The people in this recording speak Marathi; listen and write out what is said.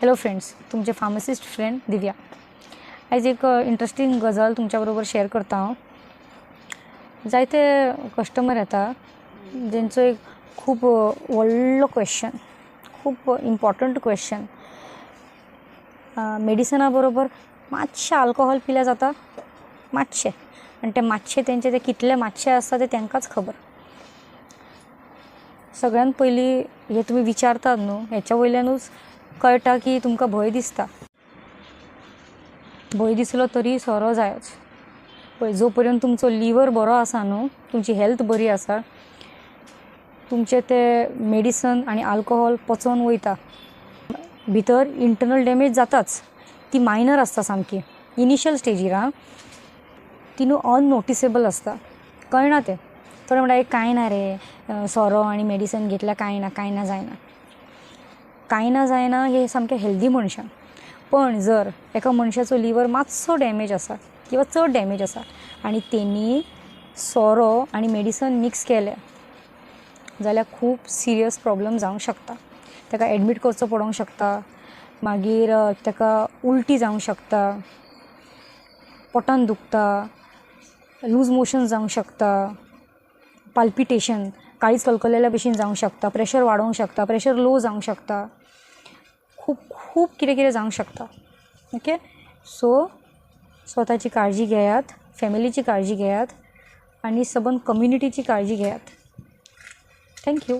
हॅलो फ्रेंड्स तुमचे फार्मासिस्ट फ्रेंड दिव्या. आयज एक इंट्रस्टींग गजाल तुमच्या बरोबर शेअर करता हांव जायते कस्टमर येता जेंचो एक खूब व्हडलो क्वेश्चन खूब इम्पॉर्टंट क्वेश्चन मेडिसना बरोबर मातशें आल्कोहॉल पिल्यार जाता मातशें. आनी तें मातशें तेंचें तें कितलें मातशें आसता तें तांकांच खबर. सगळ्यात पयलीं हे तुमी विचारतात न्हू हेच्या वयल्यानूच कळटा की तुमकां भंय दिसता. भंय दिसलो तरी सोरो जायच. पळय जो पर्यंत तुमचो लिवर बरो आसा न्हू तुमची हेल्थ बरी आसा तुमचे तें मेडिसन आनी आल्कोहॉल पचोवन वयता. भितर इंटर्नल डॅमेज जाताच. ती मायनर आसता सामकी. इनिशियल स्टेजीर आं ती न्हू अननोटिसेबल आसता. कळना तें. थोडे म्हणटा एक कांय ना रे. सोरो आनी मेडिसन घेतल्यार कांय ना कांय ना जायना. कांय ना जायना हे सामकें हेल्दी मनशां पण जर एका मनशाचो लिवर मातसो डॅमेज आसा किंवा चड डॅमेज आसा आनी तेणी सोरो आनी मेडिसन मिक्स केलें जाल्यार खूब सिरियस प्रॉब्लम जावंक शकता. ताका एडमीट करचो पडोंक शकता. मागीर अ, ताका उलटी जावंक शकता. पोटान दुखता. लूज मोशन जावंक शकता. पाल्पिटेशन काळीज कलकलेल्या भशेन जावंक शकता प्रेशर वाडोवंक शकता प्रेशर लो जावंक शकता. खूब खूब कितें कितें जावंक शकता. ओके सो स्वताची काळजी घेयात फॅमिलीची काळजी घेयात आनी सबंद कम्युनिटीची काळजी घेयात थँक्यू